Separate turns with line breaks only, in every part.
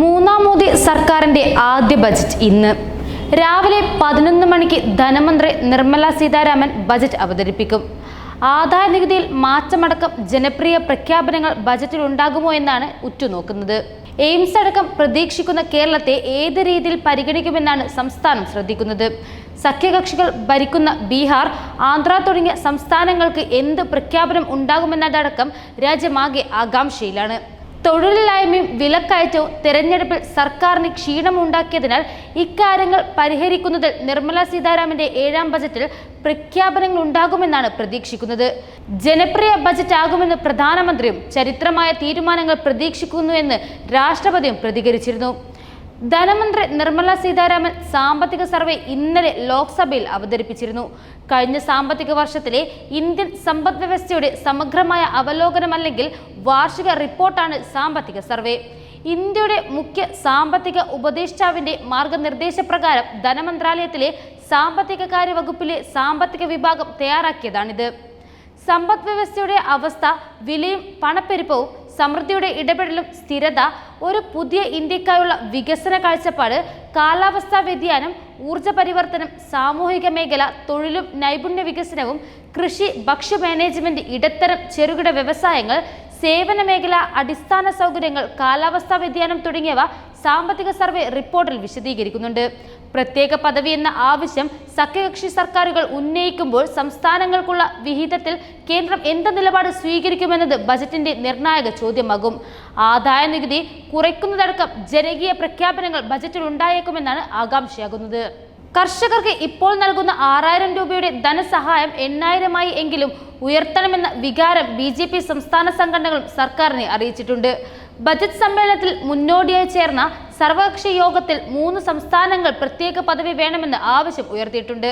മൂന്നാം മോദി സർക്കാരിന്റെ ആദ്യ ബജറ്റ് ഇന്ന്. രാവിലെ പതിനൊന്ന് മണിക്ക് ധനമന്ത്രി നിർമ്മല സീതാരാമൻ ബജറ്റ് അവതരിപ്പിക്കും. ആദായ നികുതിയിൽ മാറ്റമടക്കം ജനപ്രിയ പ്രഖ്യാപനങ്ങൾ ബജറ്റിൽ ഉണ്ടാകുമോ എന്നാണ് ഉറ്റുനോക്കുന്നത്. എയിംസ് അടക്കം പ്രതീക്ഷിക്കുന്ന കേരളത്തെ ഏത് രീതിയിൽ പരിഗണിക്കുമെന്നാണ് സംസ്ഥാനം ശ്രദ്ധിക്കുന്നത്. സഖ്യകക്ഷികൾ ഭരിക്കുന്ന ബീഹാർ ആന്ധ്ര തുടങ്ങിയ സംസ്ഥാനങ്ങൾക്ക് എന്ത് പ്രഖ്യാപനം ഉണ്ടാകുമെന്നതടക്കം രാജ്യമാകെ ആകാംക്ഷയിലാണ്. തൊഴിലില്ലായ്മയും വിലക്കയറ്റവും തെരഞ്ഞെടുപ്പിൽ സർക്കാരിന് ക്ഷീണമുണ്ടാക്കിയതിനാൽ ഇക്കാര്യങ്ങൾ പരിഹരിക്കുന്നതിൽ നിർമ്മല സീതാരാമന്റെ ഏഴാം ബജറ്റിൽ പ്രഖ്യാപനങ്ങൾ ഉണ്ടാകുമെന്നാണ് പ്രതീക്ഷിക്കുന്നത്. ജനപ്രിയ ബജറ്റ് ആകുമെന്ന് പ്രധാനമന്ത്രിയും ചരിത്രമായ തീരുമാനങ്ങൾ പ്രതീക്ഷിക്കുന്നുവെന്ന് രാഷ്ട്രപതിയും പ്രതികരിച്ചിരുന്നു. ധനമന്ത്രി നിർമ്മല സീതാരാമൻ സാമ്പത്തിക സർവേ ഇന്നലെ ലോക്സഭയിൽ അവതരിപ്പിച്ചിരുന്നു. കഴിഞ്ഞ സാമ്പത്തിക വർഷത്തിലെ ഇന്ത്യൻ സമ്പദ് വ്യവസ്ഥയുടെ സമഗ്രമായ അവലോകനമല്ലെങ്കിൽ വാർഷിക റിപ്പോർട്ടാണ് സാമ്പത്തിക സർവേ. ഇന്ത്യയുടെ മുഖ്യ സാമ്പത്തിക ഉപദേഷ്ടാവിന്റെ മാർഗനിർദ്ദേശപ്രകാരം ധനമന്ത്രാലയത്തിലെ സാമ്പത്തിക കാര്യ വകുപ്പിലെ സാമ്പത്തിക വിഭാഗം തയ്യാറാക്കിയതാണിത്. സമ്പദ് വ്യവസ്ഥയുടെ അവസ്ഥ വിലയും പണപ്പെരുപ്പവും സമൃദ്ധിയുടെ ഇടപെടലും സ്ഥിരത ഒരു പുതിയ ഇന്ത്യക്കായുള്ള വികസന കാഴ്ചപ്പാട് കാലാവസ്ഥാ വ്യതിയാനം ഊർജ പരിവർത്തനം സാമൂഹിക മേഖല തൊഴിലും നൈപുണ്യ വികസനവും കൃഷി ഭക്ഷ്യ മാനേജ്മെന്റ് ഇടത്തരം ചെറുകിട വ്യവസായങ്ങൾ സേവന മേഖല അടിസ്ഥാന സൗകര്യങ്ങൾ കാലാവസ്ഥാ വ്യതിയാനം തുടങ്ങിയവ സാമ്പത്തിക സർവേ റിപ്പോർട്ടിൽ വിശദീകരിക്കുന്നുണ്ട്. പ്രത്യേക പദവി എന്ന ആവശ്യം സഖ്യകക്ഷി സർക്കാരുകൾ ഉന്നയിക്കുമ്പോൾ സംസ്ഥാനങ്ങൾക്കുള്ള വിഹിതത്തിൽ കേന്ദ്രം എന്ത് നിലപാട് സ്വീകരിക്കുമെന്നത് ബജറ്റിന്റെ നിർണായക ചോദ്യമാകും. ആദായ നികുതി കുറയ്ക്കുന്നതടക്കം ജനകീയ പ്രഖ്യാപനങ്ങൾ ബജറ്റിൽ ഉണ്ടായേക്കുമെന്നാണ് ആകാംക്ഷയാകുന്നത്. കർഷകർക്ക് ഇപ്പോൾ നൽകുന്ന ആറായിരം രൂപയുടെ ധനസഹായം എണ്ണായിരമായി എങ്കിലും ഉയർത്തണമെന്ന വികാരം ബി ജെ പി സംസ്ഥാന സംഘടനകളും സർക്കാരിനെ അറിയിച്ചിട്ടുണ്ട്. ബജറ്റ് സമ്മേളനത്തിൽ മുന്നോടിയായി ചേർന്ന സർവകക്ഷി യോഗത്തിൽ മൂന്ന് സംസ്ഥാനങ്ങൾ പ്രത്യേക പദവി വേണമെന്ന് ആവശ്യം ഉയർത്തിയിട്ടുണ്ട്.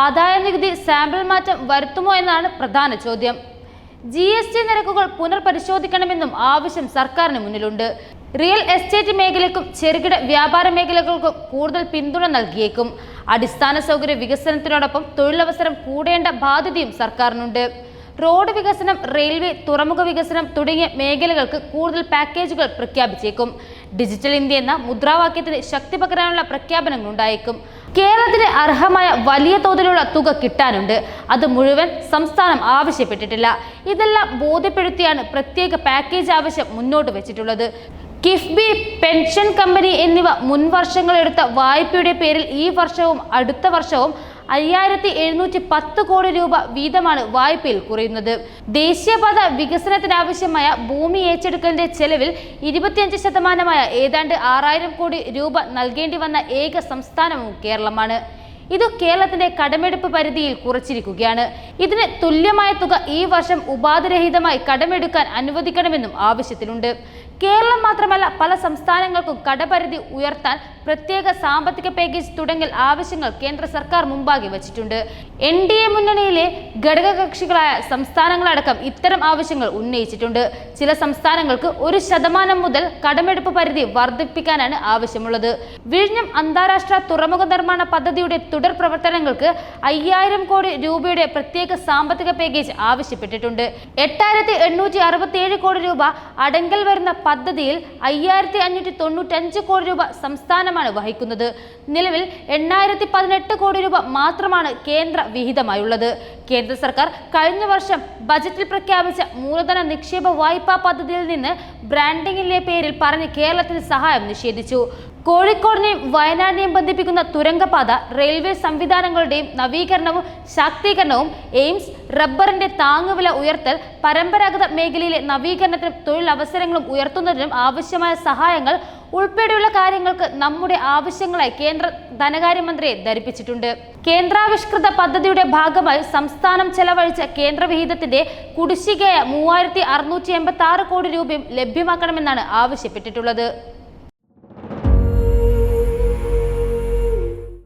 ആദായ നികുതി സാമ്പിൾ മാറ്റം വരുത്തുമോ എന്നാണ് പ്രധാന ചോദ്യം. ജി എസ് ടി നിരക്കുകൾ പുനർപരിശോധിക്കണമെന്നും ആവശ്യം സർക്കാരിന് മുന്നിലുണ്ട്. റിയൽ എസ്റ്റേറ്റ് മേഖലയ്ക്കും ചെറുകിട വ്യാപാര മേഖലകൾക്കും കൂടുതൽ പിന്തുണ നൽകിയേക്കും. അടിസ്ഥാന സൗകര്യ വികസനത്തിനോടൊപ്പം തൊഴിലവസരം കൂടേണ്ട ബാധ്യതയും സർക്കാരിനുണ്ട്. റോഡ് വികസനം റെയിൽവേ തുറമുഖ വികസനം തുടങ്ങിയ മേഖലകൾക്ക് കൂടുതൽ പാക്കേജുകൾ പ്രഖ്യാപിച്ചേക്കും. ഡിജിറ്റൽ ഇന്ത്യ എന്ന മുദ്രാവാക്യത്തിന് ശക്തി പകരാനുള്ള പ്രഖ്യാപനങ്ങൾ ഉണ്ടായേക്കും കേരളത്തിന് അർഹമായ വലിയ തോതിലുള്ള തുക കിട്ടാനുണ്ട്. അത് മുഴുവൻ സംസ്ഥാനം ആവശ്യപ്പെട്ടിട്ടില്ല. ഇതെല്ലാം ബോധ്യപ്പെടുത്തിയാണ് പ്രത്യേക പാക്കേജ് ആവശ്യം മുന്നോട്ട് വെച്ചിട്ടുള്ളത്. കിഫ്ബി പെൻഷൻ കമ്പനി എന്നിവ മുൻ വർഷങ്ങളെടുത്ത വായ്പയുടെ പേരിൽ ഈ വർഷവും അടുത്ത വർഷവും അയ്യായിരത്തി എഴുന്നൂറ്റി പത്ത് കോടി രൂപ വീതമാണ് വായ്പയിൽ കുറയുന്നത്. ദേശീയപാത വികസനത്തിനാവശ്യമായ ഭൂമി ഏറ്റെടുക്കലിന്റെ ചെലവിൽ ഇരുപത്തിയഞ്ച് ശതമാനമായ ഏതാണ്ട് ആറായിരം കോടി രൂപ നൽകേണ്ടി വന്ന ഏക സംസ്ഥാനവും കേരളമാണ്. ഇത് കേരളത്തിന്റെ കടമെടുപ്പ് പരിധിയിൽ കുറച്ചിരിക്കുകയാണ്. ഇതിന് തുല്യമായ തുക ഈ വർഷം ഉപാധിരഹിതമായി കടമെടുക്കാൻ അനുവദിക്കണമെന്നും ആവശ്യത്തിലുണ്ട്. കേരളം മാത്രമല്ല പല സംസ്ഥാനങ്ങൾക്കും കടപരിധി ഉയർത്താൻ പ്രത്യേക സാമ്പത്തിക പാക്കേജ് തുടങ്ങിയ ആവശ്യങ്ങൾ കേന്ദ്ര സർക്കാർ മുമ്പാകെ വച്ചിട്ടുണ്ട്. എൻ ഡി എ മുന്നണിയിലെ ഘടകകക്ഷികളായ സംസ്ഥാനങ്ങളടക്കം ഇത്തരം ആവശ്യങ്ങൾ ഉന്നയിച്ചിട്ടുണ്ട്. ചില സംസ്ഥാനങ്ങൾക്ക് ഒരു ശതമാനം മുതൽ കടമെടുപ്പ് പരിധി വർദ്ധിപ്പിക്കാനാണ് ആവശ്യമുള്ളത്. വിഴിഞ്ഞം അന്താരാഷ്ട്ര തുറമുഖ നിർമ്മാണ പദ്ധതിയുടെ തുടർ പ്രവർത്തനങ്ങൾക്ക് അയ്യായിരം കോടി രൂപയുടെ പ്രത്യേക സാമ്പത്തിക പാക്കേജ് ആവശ്യപ്പെട്ടിട്ടുണ്ട്. എട്ടായിരത്തി കോടി രൂപ അടങ്കൽ വരുന്ന പദ്ധതിയിൽ അയ്യായിരത്തി അഞ്ഞൂറ്റി തൊണ്ണൂറ്റഞ്ച് കോടി രൂപ സംസ്ഥാനമാണ് വഹിക്കുന്നത്. നിലവിൽ എണ്ണായിരത്തി പതിനെട്ട് കോടി രൂപ മാത്രമാണ് കേന്ദ്ര വിഹിതമായുള്ളത്. കേന്ദ്ര സർക്കാർ കഴിഞ്ഞ വർഷം ബജറ്റിൽ പ്രഖ്യാപിച്ച മൂലധന നിക്ഷേപ വായ്പാ പദ്ധതിയിൽ നിന്ന് ബ്രാൻഡിങ്ങിലെ പേരിൽ പറഞ്ഞ് കേരളത്തിന് സഹായം നിഷേധിച്ചു. കോഴിക്കോടിനെയും വയനാടിനെയും ബന്ധിപ്പിക്കുന്ന തുരങ്കപാത റെയിൽവേ സംവിധാനങ്ങളുടെയും നവീകരണവും ശാക്തീകരണവും എയിംസ് റബ്ബറിന്റെ താങ്ങുവില ഉയർത്തൽ പരമ്പരാഗത മേഖലയിലെ നവീകരണത്തിനും തൊഴിലവസരങ്ങളും ഉയർത്തുന്നതിനും ആവശ്യമായ സഹായങ്ങൾ ഉൾപ്പെടെയുള്ള കാര്യങ്ങൾക്ക് നമ്മുടെ ആവശ്യങ്ങളായി കേന്ദ്ര ധനകാര്യമന്ത്രിയെ ധരിപ്പിച്ചിട്ടുണ്ട്. കേന്ദ്രാവിഷ്കൃത പദ്ധതിയുടെ ഭാഗമായി സംസ്ഥാനം ചെലവഴിച്ച കേന്ദ്രവിഹിതത്തിന്റെ കുടിശ്ശികയായ മൂവായിരത്തി അറുന്നൂറ്റി എൺപത്തി ആറ് കോടി രൂപയും ലഭ്യമാക്കണമെന്നാണ് ആവശ്യപ്പെട്ടിട്ടുള്ളത്.